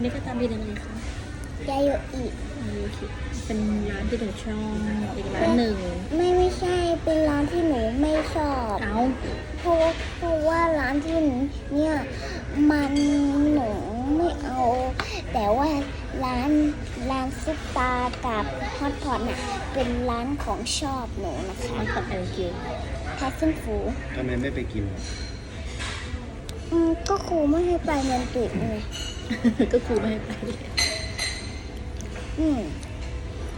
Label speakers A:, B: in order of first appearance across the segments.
A: นนี้ก็ตามบินอะไรคะ
B: ยาโยอิ
A: อ่าโอเคเป็นร้านที่หนูชอบอีกร้านหนึ่ง
B: ไม่ไม่ใช่เป็นร้านที่หนูไม่ชอบ
A: เอา
B: เพราะว่าเพราะว่าร้านที่หนูเนี่ยมันหนูไม่เอา แต่ว่าร้านร้านซุปตากับฮอตพอตน่ะเป็นร้านของชอบหนูนะคะ
A: เอาตัดแอนกิว
B: พาซินฟู
C: ทำไมไม่ไปกิน
B: อืมก็ครูไม่ให้ไปเงินติดไง
A: ก็ครูไม่ให้ไป
B: อืม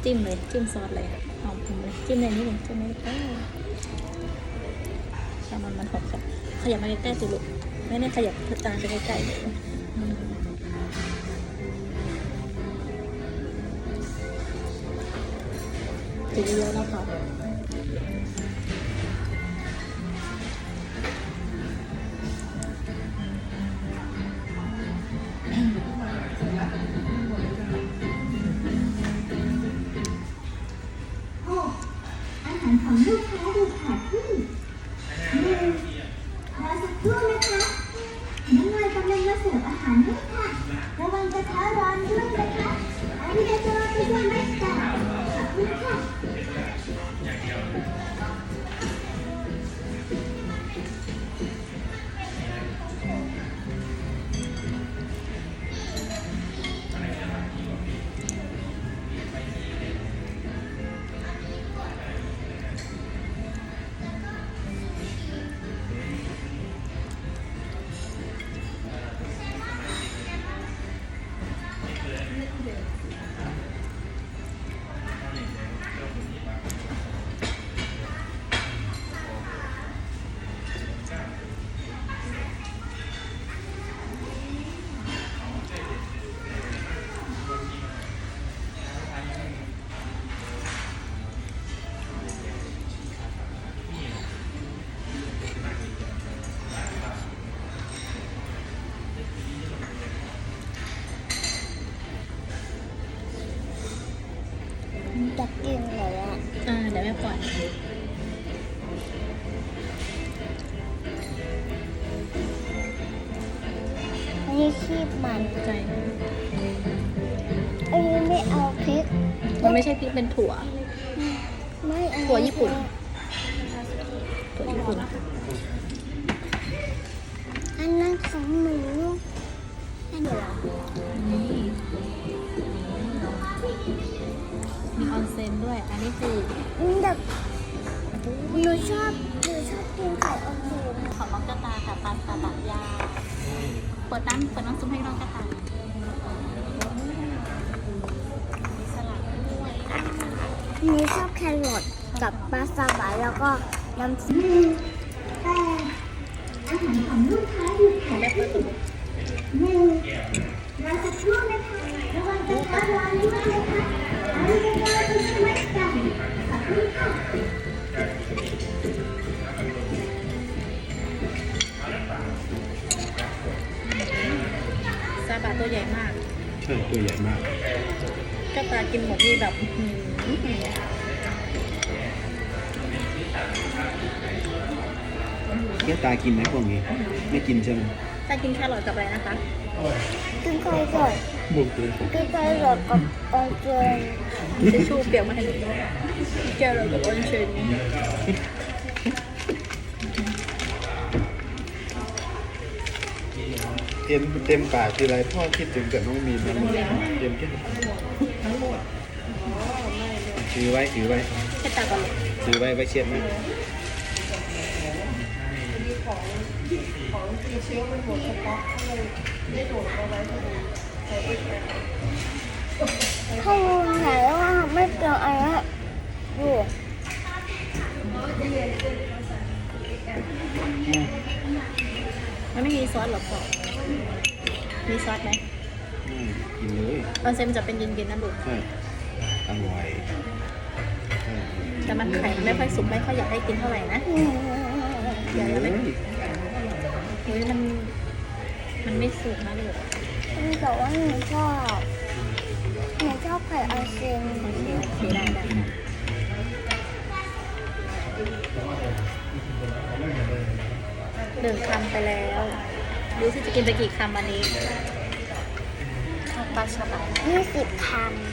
A: จิ้มเลย จิ้มซอสเลยหอมผมเลยจิ้มในนี้เลยจิ้มในนี้เออชามันมันหอมครับขยับมาใกล้ๆสิลูกไม่ได้ขยับจานไปใกล้ๆเลยอืมเยอะๆนะคะ
D: Thank you. มันไม่
A: ใช่พริกเป็นถั่ว
B: ไม่เอา
A: ถั่วญี่ปุ่น ถั่วญี่ปุ่น
B: อันนั้นของหนูอันนี้เหรอ
A: นี่มีออนเซนด้วย อันนี้คือ
B: อืมแบบหนูชอบหนูชอบกินไข่ออนเซน
A: ของน้องกระตายกับปานตาบะยา เปิดน้ำเปิดน้ำซุปให้น้องกระตา
B: หนูชอบแครอทกับปลาซาบะแล้วก็น้ำซุป
D: แต่อาหารของลูกค้าดู
A: ของ
D: ขาด
A: แม่เปิดตัว
D: หนึ่งรอสักครู่นะคะระวังกระทะร้อนด้วยนะคะอาริกาโตโกไซมาสตาขอบคุณค่ะ
A: ซาบะตัวใหญ่มาก
C: ใช่ ตัวใหญ่มาก
A: กระตายกินหมดนี่แบบอื้อหือ
C: แก้วตากินไหมพวกนี้ ไม่กินใช่ไหม
A: ตากินแครอทกับอะไรนะคะ
B: กินไข่สด
C: บุกเลย
B: กินไข่สดกับออนเซน
A: ทิชชู่เปียกมาให้ดูแครอทกับออนเชน
C: เอ็มเต็มปากทีไรพ่อคิดถึงแต่น้องมีนนะเอ็มแก้ว ถือไว้ถือไว้
A: แค่ตาก่อนเลย
C: ถือไว้ไว้เช็ดนะ
B: ข้าวไหนว่าไม่เจออะไรอะดู
A: มันไม่มีซอสหรอกพ่อมีซอสไหม
C: อืมกินเลย
A: ออนเซนจะเป็นเย็นๆนะลูก
C: ใช่ อร่อย
A: แต่มันไข่ไม่ค่อยสุกไม่ค่อยอยากให้กินเท่าไหร่นะ
B: อืม
A: เดี๋ยว
C: เล
A: จะไม่
C: ย
A: เฮ้ยมันมันไม่สุกนะลูก
B: แต่ว่าหนูชอบหนูชอบไข่ออนเซน
A: โอเคโอเคได้ได้หนึ่งคำไปแล้ว ดูสิจะกินไปกี่คำวันนี้ ปลาฉลาม
B: ยี่สิบค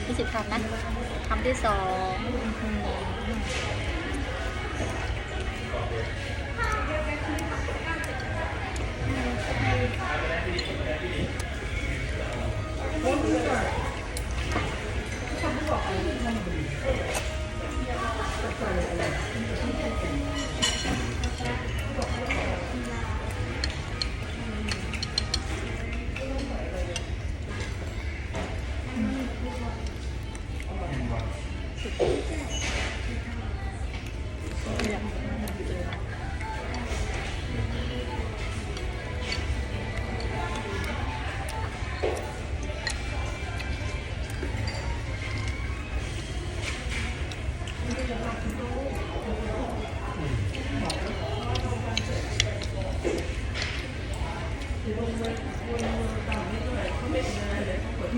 A: ยี่สิบคำนะคำที่สอง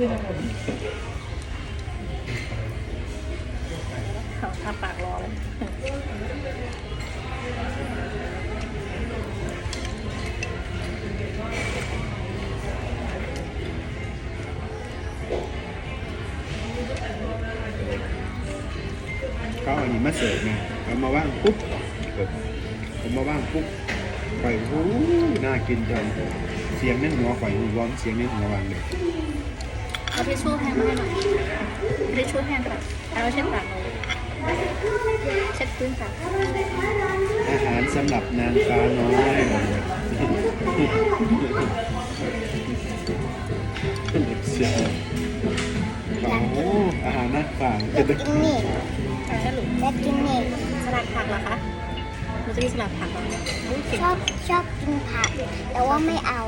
A: เอาทาปากรอเลย
C: เขาเอาอันนี้มาเสิร์ฟไงเอามาว่างปุ๊บผมมาว่างปุ๊บไข่หูน่ากินจังเสียงในหัวไข่อยหูร้อนเสียงในหัววางเลย
A: เอาทิชชู่แห้งมาให้หน่อยทิชชู่แห้งค่ะเอาเช็ดปากหนูเช็ดพื้นค่ะ
C: อาหารสำหรับนางฟ้าน้อยเสียงเขาอาหารน่าฝางำ
B: อยากกินนี่
A: เอาแค่หลุม
B: อยากกินนี่
A: สลัดผักเหรอคะหนูจะมีสลัดผักเหรอ
B: ชอบชอบกินผักแต่ว่าไม่เอา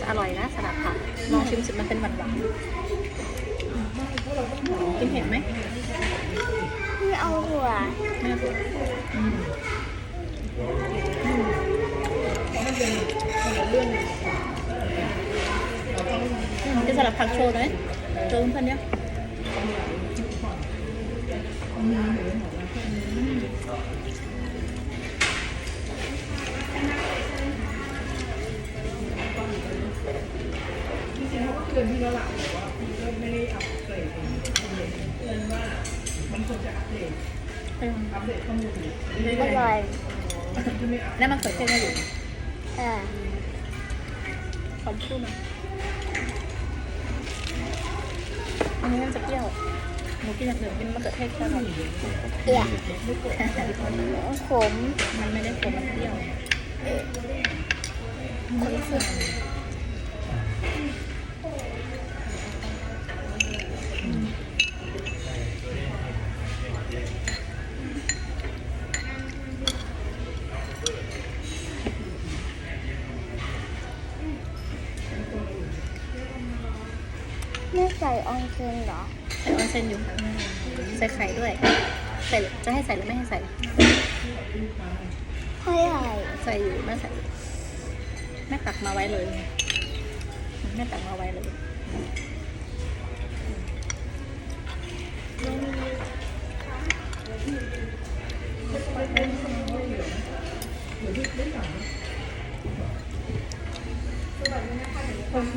A: จะอร่อยนะสลัดผักลองชิมสิมันเป็นหวานหวานกินเห็ดไหม
B: ไม่เอาหัว
A: ไม่เอาอืมอืมจะสลัดผักโชว์หน่อยโชว์เพื่อนเนี่ย
B: อร่อย
A: แล้วมันเกิดเทศได้อยู่
B: เออ
A: ขอพูดหน่อยอันนี้มันจะเปรี้ยวหนูกินอย่างอื่นกินมะเขือเทศแค่หน่อย
B: เอียขม
A: มันไม่ได้ขมมันเปรี้ยว
B: ขมสุดไม่ใออนเซนเหรอ
A: ใส่ออนเซนอยู่ค่ะใส่ไข่ด้วย ใส่จะให้ใส่หรือไม่ให้ใส่
B: ให้อะไร
A: ใส่อยู่แม่ใส่อยู่แม่ตักมาไว้เลยแม่ตักมาไว้เลยโอ้โห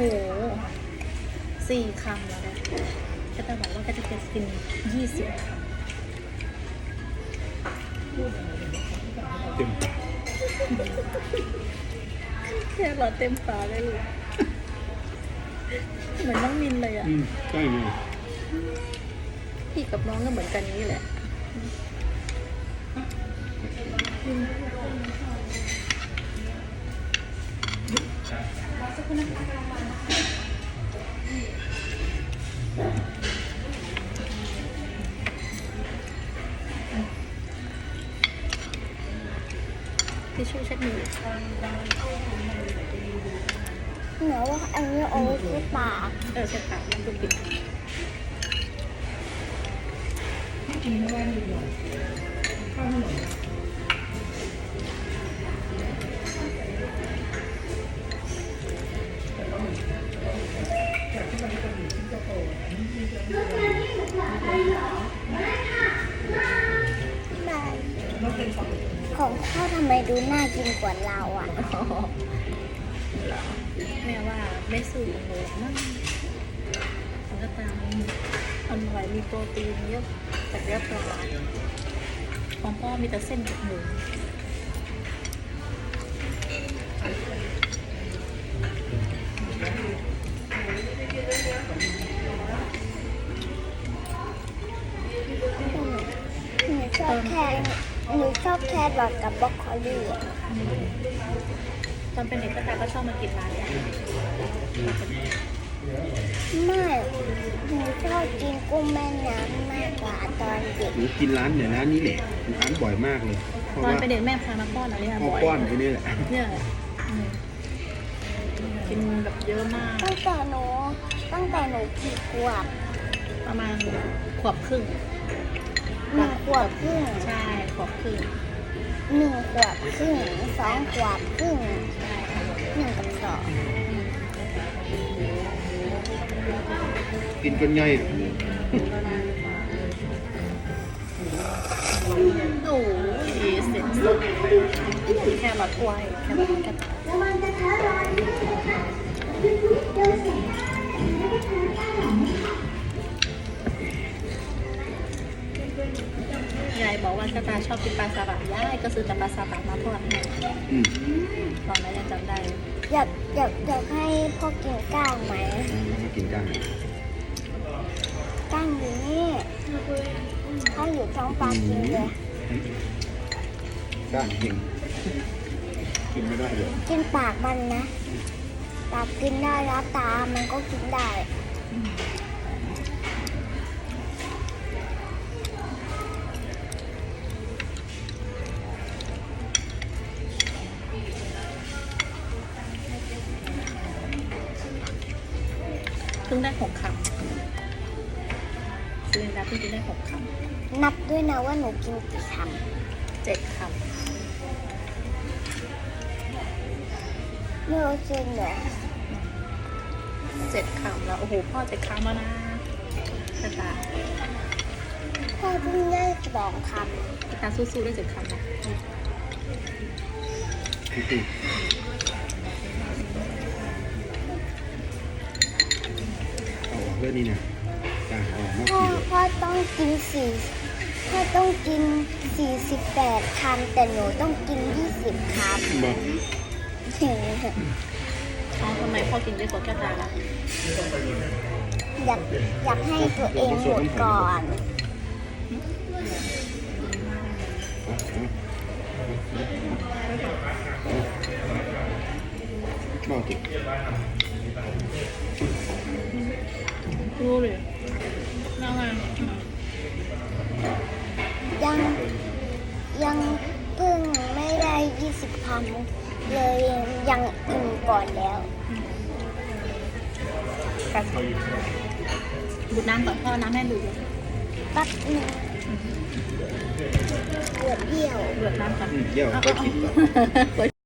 A: สี่คำแล้วนะก็จะบอกว่าก็จะเป็นกินยี่สิบ
C: เต็ม
A: แค่หลอดเต็มฝาเลยลูกเหมือนน้องมินเลยอะ
C: อืมใช่ไง
A: พี่กับน้องก็เหมือนกันนี้แหละทิช ชู่เช็ดมือ
B: เหนือว่าอันนี้เอาไว้ที่ปาก
A: เออเช็ดปากแล้วดูกิน
B: ของ กินกว่าเราอะ
A: แม่ว่าไม่สูงเลยมั้งมันก็ตามมันไหวมีโปรตีนเยอะแต่เยอะกว่าของพ่อมีแต่เส้นกับหมู
B: ชอบแครอทกับบรอกโคลีอะ
A: ตอนเป็นเด็กก็ตาก็ชอบมากินร้านเนี่ย
B: ไม่หนูชอบกินกุ้งแม่น้ำมากกว่าตอนเด็ก
C: หนูกินร้านเนี่ยร้านนี้แหละร้านบ่อยมากเลยเพราะ
A: ตอน
C: ว่า
A: เป็นเด็กแม่พามาป้อนอะไรค่ะ
C: พ่อ
A: บ่อย
C: ป้อนไปนี่แหละ
A: เนี่ยแหละอืมกินแบบเยอะมาก
B: ตั้งแต่หนูตั้งแต่หนูกี่ขวบ
A: ประมาณขวบครึ่ง
B: หนึ่งขวบครึ่ง
A: ใช่ขวบครึ่ง
B: หนึ่งขวบครึ่งสองขวบครึ่ง
A: ใช่ค่ะ
B: หนึ่งกับสอง
C: กินกันใหญ่
A: โอ้ยเสร็จสุดแค่มาถ้วยแค่มาแค่
D: ระวังกระทะร้อน ยา
A: ยบอกว่ากระตาชอบกินปลาซาบะยายก็ซื้อแต่ปลาซาบะมาทอดให้
C: อืม
A: ตอนนั้นยังจำได้
B: อยากอยากอยากให้พ่อกินก้างไหม
C: มากินกัน
B: ก้างอยู่นี่ถ้าอยู่ท้องปลากินเลย
C: ก้างก่งกินไม่ได้เลย
B: กินปากมันนะปากกินได้แล้วตามันก็กินได้
A: เพิ่งได้หกคำซื้อนะเพิ่งกินได้หกค
B: นับด้วยนะว่าหนูกินกี่คำ
A: เจ็ดคำ
B: ไม่รู้จริงเหรอำ
A: เจ็ดคำแล้วโอ้โหพ่อเจ็ดคำแล้วนะกระตาย
B: พ่อเพิ่งได้สองค
A: กระตายสู้ๆได้เจ็ดคำนะ
C: คื อเอาออกเรื่องนี้นะก้างเอาออกมาำ
B: พ่อ
C: กินเลย
B: พ่อต้องกินสี่พ่อต้องกินสี่สิบแปดคำแต่หนูต้องกินยี่สิบคำ
C: บอก
A: อ๋อทำไมพ่อกินเยอะกว่ากระตายล่ะ
B: อยากอยากให้ตัวเองหมดก่อน
C: บอกจิ
A: รู้เลยน่า ไง
B: ยังยังเพิ่งไม่ได้ยี่สิบคำเลยยังอิ่มก่อนแล้ว
A: กัดดูดน้ำก่อนพ่อน้ำแม่ดูด
B: แปั๊บหนึงเกือบเดียว
A: เดือดน้ำก่อน
C: อืมเยี่ยวก็คิดก่อน
A: เปิด